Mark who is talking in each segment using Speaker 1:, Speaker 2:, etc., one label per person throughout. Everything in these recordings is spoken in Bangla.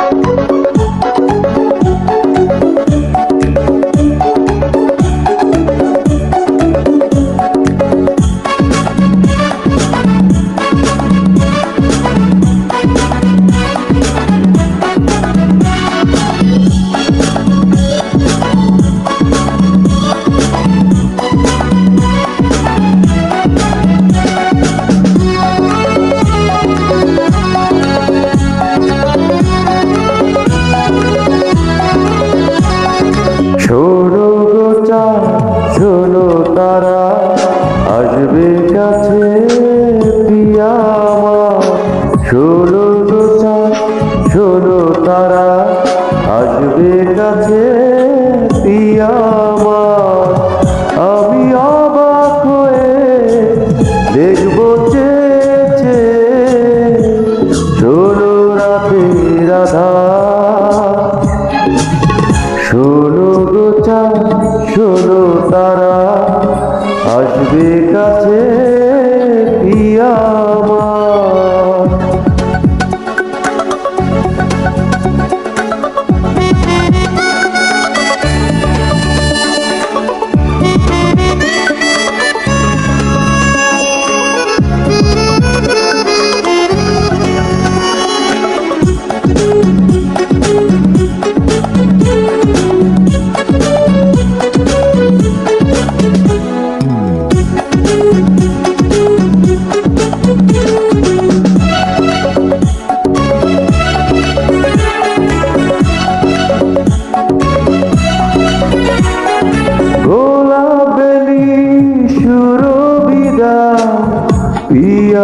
Speaker 1: শোনো শোনো গোচা শোনো তারা, আসবে কাছে পিয়া আমার আমি অবাক হয়ে দেখব চেয়েছে। শোনো রাতে রাধা শোনো গোচা শোনো তারা, আসবে কাছে পিয়া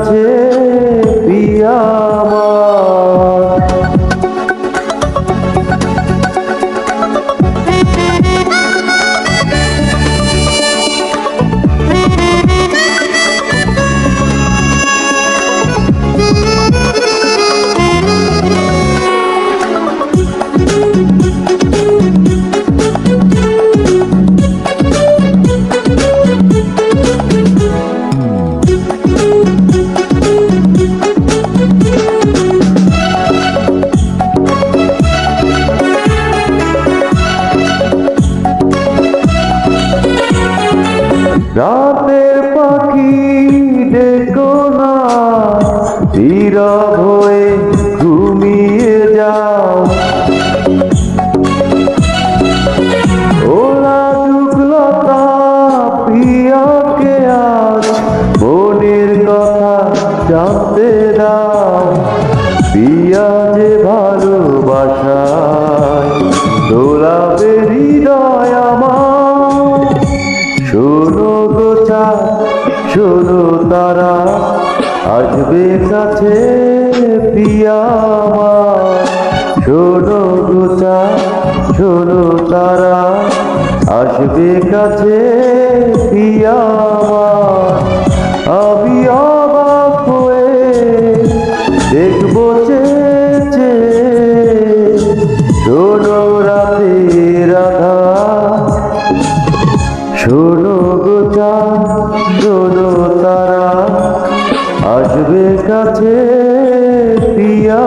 Speaker 1: কাছে রাতের পাখি ডেকো না নীরব হয়ে গোচা শোনো তারা আসবে কাছে পিয়া আমার শোনো গোচা শোনো তারা আসবে কাছে পিয়া আমার আমি অবাক হয়ে দেখব চেয়েছে শোনো রাতে রাধা শোনো আসবে কাছে পিয়া